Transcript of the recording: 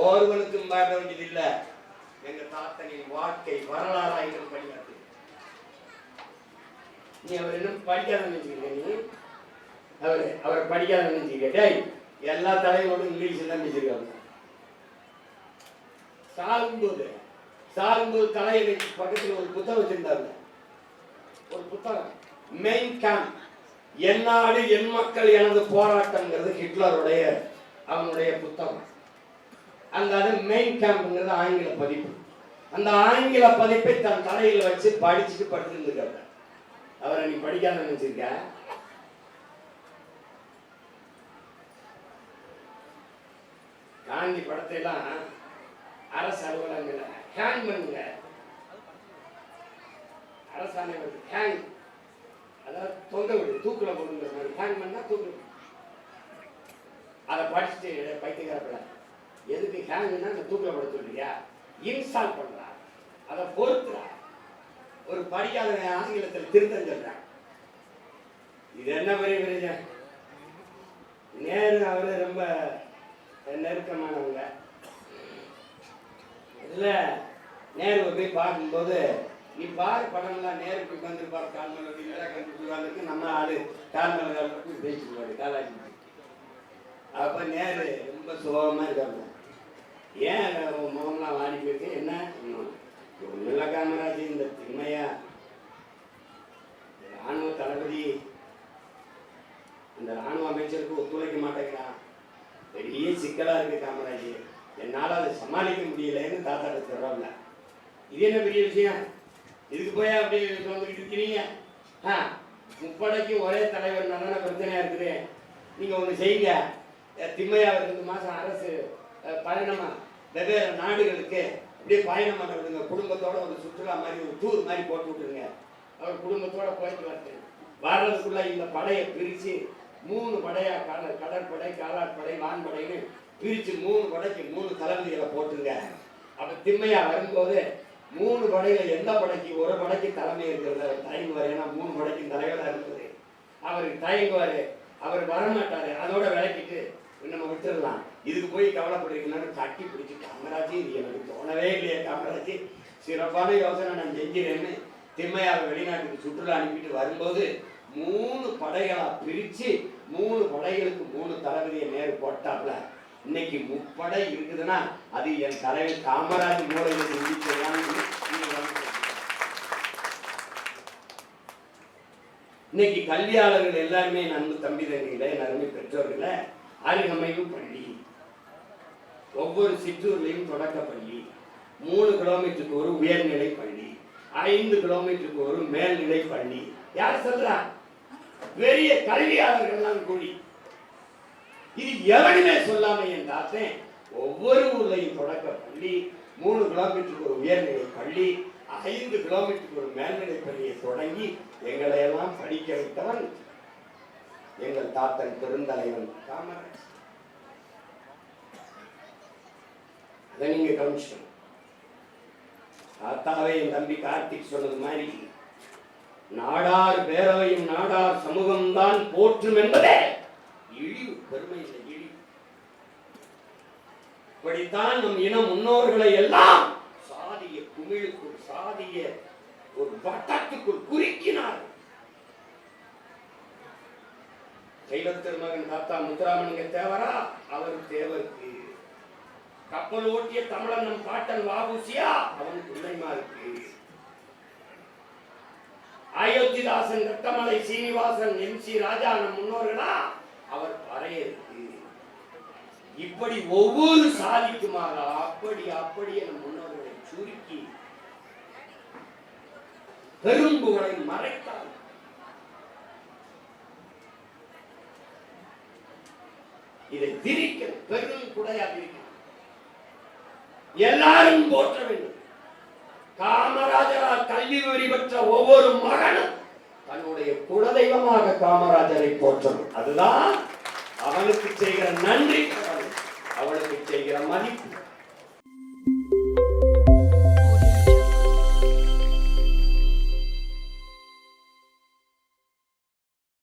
ஒருவனுக்கும் மாற வேண்டியது இல்லை எங்க தாத்தனின் வாழ்க்கை வரலாறாக படிக்காது நீ அவர் என்ன படிக்காதன்னு நீ? அவர் அவர் படிக்காதன்னு வச்சுக்கிட்டே எல்லா தலைவரோடும் இங்கிலீஷில் தான் பேசியிருக்காங்க. சாகும்போது சாகும்போது தலையணைக்கு பக்கத்தில் ஒரு புத்தகம் வச்சிருந்தாங்க ஒரு புத்தகம். மெயின் கேம் என் நாடு என் மக்கள் எனது போராட்டம்ங்கிறது ஹிட்லருடைய அவனுடைய புத்தகம். அந்த அது மெயின் கேம்ப்ங்கிறது ஆங்கில பதிப்பு. அந்த ஆங்கில பதிப்பை தன் தலையில் வச்சு படிச்சுட்டு படுத்துருந்துருக்காரு அவரை நீ படிக்காத நினைச்சிருக்க? காந்தி படத்தை எல்லாம் அரசு அலுவலகங்கள் ஹேங் பண்ணுங்க. அரசாணை வந்து ஹேங் அதாவது தொங்க விடு தூக்கில் போடுங்கிற மாதிரி ஹேங் பண்ணா தூக்கு. அதை படிச்சுட்டு பைத்தியக்காரப்பட எதுக்கு ஹேங்குன்னா அந்த தூக்கில போட சொல்றியா இன்ஸ்டால் பண்றா அதை பொறுத்துறா ஒரு படிக்காத ஆங்கிலத்தில் திருத்தம் சொல்றான் இது என்ன பெரிய பெரிய நேரு அவரு ரொம்ப நெருக்கமானவங்க. இதுல நேரு போய் பார்க்கும்போது நீ பாரு படம்லாம் நேருக்கு உட்காந்துருப்பாரு கால் மேல வேலை காந்தி நம்ம ஆளு கால் மேல பேசிக்குவாரு காலாஜி. அப்ப நேரு ரொம்ப சுகமா இருக்காங்க ஏன் முகம்லாம் வாடி போயிருக்கு? என்ன? இன்னும் காமராஜ் இந்த திண்மையா ராணுவ தளபதி அந்த ராணுவ அமைச்சருக்கு ஒத்துழைக்க மாட்டேங்கிறான். பெரிய சிக்கலா இருக்கு காமராஜ். என்னால் அதை சமாளிக்க முடியலன்னு தாத்தா சொல்றோம்ல இது என்ன பெரிய விஷயம்? இதுக்கு போய் அப்படி வந்துக்கிட்டு இருக்கிறீங்க? ஆ முப்படைக்கும் ஒரே தலைவர் தானே பிரச்சனையா இருக்குது. நீங்க ஒன்று செய்யுங்க. திம்மையா ரெண்டு மாசம் அரசு அஹ், வெவ்வேறு நாடுகளுக்கு அப்படியே பயணம் பண்ண விடுங்க குடும்பத்தோட ஒரு சுற்றுலா மாதிரி ஒரு டூர் மாதிரி போட்டு விட்டுருங்க. அவர் குடும்பத்தோட போயிட்டு வரட்டு வர்றதுக்குள்ள இந்த படையை பிரித்து மூணு படையா கடல் கடற்படை காலாட்படை வான்படைன்னு பிரித்து மூணு படைக்கு மூணு தளபதிகளை போட்டுருங்க. அப்போ திம்மையா வரும்போது மூணு படையில எந்த படைக்கு ஒரு படைக்கு தலைமை இருக்கிறது அவர் தயங்குவார். ஏன்னா மூணு படைக்கும் தலைவராக இருக்குது. அவருக்கு தயங்குவார். அவர் வரமாட்டார். அதோட விளக்கிட்டு நம்ம விட்டுடலாம் இதுக்கு போய் கவலைப்படுறீங்கன்னு கட்டி பிடிச்சி காமராஜ் இது எனக்கு தோணவே இல்லையே காமராஜி. சிறப்பான யோசனை நான் செஞ்சிடேன்னு திம்மையார் வெளிநாட்டுக்கு சுற்றுலா அனுப்பிட்டு வரும்போது மூணு படைகளா பிரிச்சு மூணு படைகளுக்கு மூணு தளபதியை நேரு போட்டாப்ல இன்னைக்கு முப்படை இருக்குதுன்னா அது என் தலைவர் காமராஜ் மூலையில் சிந்திச்சதான்னு இன்னைக்கு கல்வியாளர்கள் எல்லாருமே நன்மை தம்பி தங்கைகளே நன்மை பெற்றோர்களை அருகமைவு பள்ளி. ஒவ்வொரு சிற்றூர்லையும் தொடக்க பள்ளி மூணு கிலோமீட்டருக்கு ஒரு உயர்நிலை பள்ளி ஐந்து கிலோமீட்டருக்கு ஒரு மேல்நிலை பள்ளி. யார் சொல்றா? பெரிய கல்வியாளர்கள்லாம் கூடி. இது எவனுமே சொல்லாம என் தாத்தன் ஒவ்வொரு ஊர்லையும் தொடக்க பள்ளி மூணு கிலோமீட்டருக்கு ஒரு உயர்நிலை பள்ளி ஐந்து கிலோமீட்டருக்கு ஒரு மேல்நிலை பள்ளியை தொடங்கி எங்களை எல்லாம் படிக்க வைத்தவன் எங்கள் தாத்தன் பெருந்தலைவன் காமராஜ். அதை நீங்க கவனிச்சோம் தாத்தாவே என் தம்பி கார்த்திக் சொன்னது மாதிரி நாடார் பேரவையும் நாடார் சமூகம்தான் போற்றும் என்பதே இழிவு பெருமை இல்லை இழிவு. இப்படித்தான் நம் இன முன்னோர்களை எல்லாம் சாதிய குமிழுக்குள் சாதிய ஒரு வட்டத்துக்குள் குறுக்கினார் தெய்வத்திருமகன் தாத்தா முத்துராமனுங்க தேவரா அவர் தேவருக்கு கப்பல் ஓட்டிய தமிழன் நம் பாட்டன் வாபூசியா? அவன் பிள்ளைமாருக்கு அயோத்திதாசன் ரத்தமலை சீனிவாசன் எம் சி ராஜா நம் முன்னோர்களா? அவர் பறையருக்கு இப்படி ஒவ்வொரு சாதிக்குமாக அப்படி அப்படியே நம் முன்னோர்களை சுருக்கி பெரும்புகளை மறைத்தார். இதை திரிக்க பெரும் குடையா இருக்கிறது. எல்லாரும் போற்ற வேண்டும். காமராஜரால் கல்வி வரி பெற்ற ஒவ்வொரு மகனும் தன்னுடைய குலதெய்வமாக காமராஜரை போற்றணும் அதுதான் அவனுக்கு செய்கிற நன்றி அவனுக்கு செய்கிற மதிப்பு.